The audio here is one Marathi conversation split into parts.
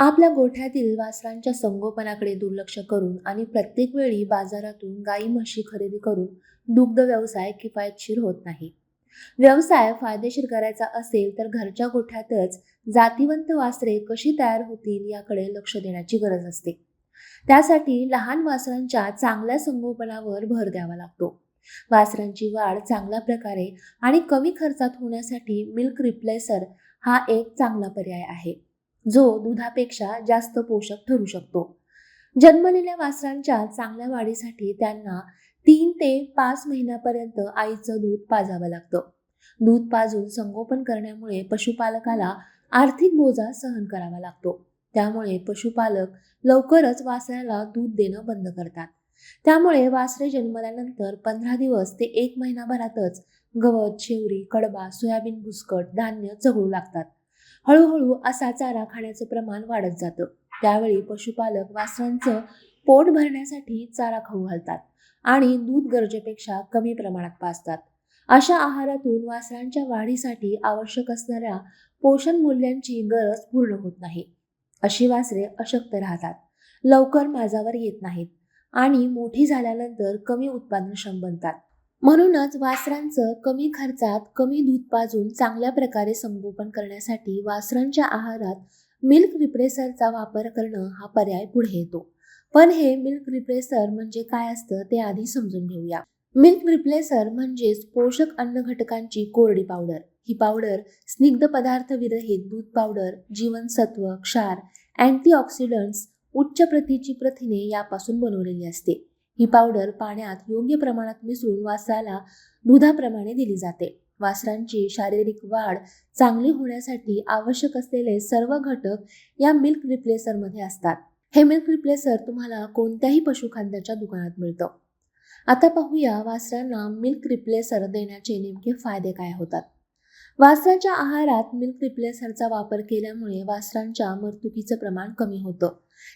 आपल्या गोठ्यातील वासरांच्या संगोपनाकडे दुर्लक्ष करून आणि प्रत्येक वेळी बाजारातून गाई म्हशी खरेदी करून दुग्ध व्यवसाय किफायतशीर होत नाही. व्यवसाय फायदेशीर करायचा असेल तर घरच्या गोठ्यातच जातीवंत वासरे कशी तयार होतील याकडे लक्ष देण्याची गरज असते. त्यासाठी लहान वासरांच्या चांगल्या संगोपनावर भर द्यावा लागतो. वासरांची वाढ चांगल्या प्रकारे आणि कमी खर्चात होण्यासाठी मिल्क रिप्लेसर हा एक चांगला पर्याय आहे. जो दुधापेक्षा जास्त पोषक ठरू शकतो. जन्मलेल्या वासरांच्या चांगल्या वाढीसाठी त्यांना तीन ते पाच महिन्यापर्यंत आईचं दूध पाजावं लागतं. दूध पाजून संगोपन करण्यामुळे पशुपालकाला आर्थिक बोजा सहन करावा लागतो. त्यामुळे पशुपालक लवकरच वासराला दूध देणं बंद करतात. त्यामुळे वासरे जन्मल्यानंतर पंधरा दिवस ते एक महिनाभरातच गवत शेवरी कडबा सोयाबीन भुसकट धान्य चघळू लागतात. हळूहळू असा चारा खाण्याचं प्रमाण वाढत जातं. त्यावेळी पशुपालक वासरांचं पोट भरण्यासाठी चारा खाऊ घालतात आणि दूध गरजेपेक्षा कमी प्रमाणात पाजतात. अशा आहारातून वासरांच्या वाढीसाठी आवश्यक असणाऱ्या पोषण मूल्यांची गरज पूर्ण होत नाही. अशी वासरे अशक्त राहतात. लवकर माझावर येत नाहीत आणि मोठी झाल्यानंतर कमी उत्पादनक्षम बनतात. म्हणूनच वासरांचं कमी खर्चात कमी दूध पाजून चांगल्या प्रकारे संगोपन करण्यासाठी वासरांच्या आहारात मिल्क रिप्रेसरचा वापर करणं हा पर्याय पुढे येतो. पण हे मिल्क रिप्रेसर म्हणजे काय असतं ते आधी समजून घेऊया. मिल्क रिप्लेसर म्हणजेच पोषक अन्न घटकांची कोरडी पावडर. ही पावडर स्निग्ध पदार्थ विरहित दूध पावडर जीवनसत्व क्षार अँटीऑक्सिडंट्स उच्च प्रतीची प्रथिने यापासून बनवलेली असते. ही पावडर पाण्यात योग्य प्रमाणात मिसळून वासराला दुधाप्रमाणे दिली जाते. वासरांची शारीरिक वाढ चांगली होण्यासाठी आवश्यक असलेले सर्व घटक या मिल्क रिप्लेसरमध्ये असतात. हे मिल्क रिप्लेसर तुम्हाला कोणत्याही पशुखाद्याच्या दुकानात मिळतं. आता पाहूया वासरांना मिल्क रिप्लेसर देण्याचे नेमके फायदे काय होतात. वासराच्या आहारात मिल्क रिप्लेसरचा वापर केल्यामुळे वासरांच्या मर्तुकीचं प्रमाण कमी होतं.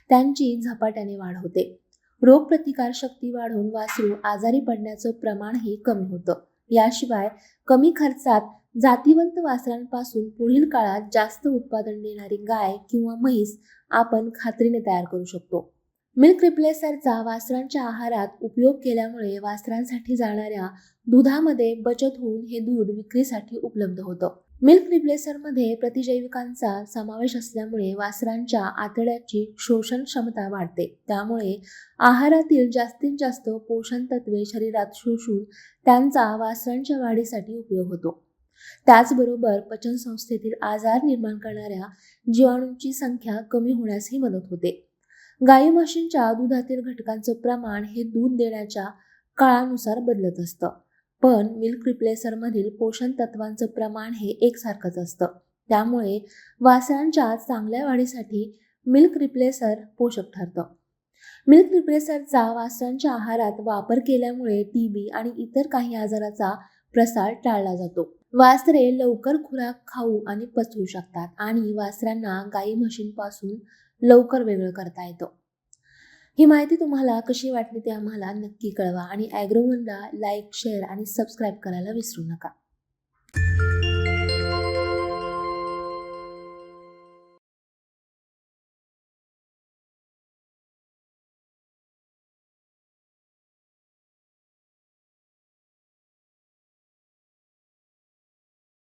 त्यांची झपाट्याने वाढ होते. रोगप्रतिकार शक्ती वाढून वासरू आजारी पडण्याचं प्रमाणही कमी होतं. याशिवाय कमी खर्चात जातीवंत वासरांपासून पुढील काळात जास्त उत्पादन देणारी गाय किंवा म्हैस आपण खात्रीने तयार करू शकतो. मिल्क रिप्लेसरचा वासरांच्या आहारात उपयोग केल्यामुळे वासरांसाठी जाणाऱ्या दुधामध्ये बचत होऊन हे दूध विक्रीसाठी उपलब्ध होतं. मिल्क रिप्लेसरमध्ये प्रतिजैविकांचा समावेश असल्यामुळे वासरांच्या आतड्याची शोषण क्षमता वाढते. त्यामुळे आहारातील जास्तीत जास्त पोषण तत्वे शरीरात शोषून त्यांचा वासरांच्या वाढीसाठी उपयोग होतो. त्याचबरोबर पचनसंस्थेतील आजार निर्माण करणाऱ्या जीवाणूंची संख्या कमी होण्यासही मदत होते. गाई म्हशींच्या दुधातील घटकांचं प्रमाण हे दूध देण्याच्या काळानुसार बदलत असतं. पण मिल्क रिप्लेसरमधील पोषण तत्वांचं प्रमाण हे एकसारखंच असतं. त्यामुळे वासरांच्या चांगल्या वाढीसाठी मिल्क रिप्लेसर पोषक ठरतं. मिल्क रिप्लेसरचा वासरांच्या आहारात वापर केल्यामुळे टीबी आणि इतर काही आजाराचा प्रसार टाळला जातो. वासरे लवकर खुराक खाऊ आणि पचवू शकतात आणि वासरांना गाई म्हशींपासून लवकर वेगळं करता येतं. ही माहिती तुम्हाला कशी वाटली ते आम्हाला नक्की कळवा आणि ॲग्रोवनला लाईक शेअर आणि सबस्क्राईब करायला विसरू नका.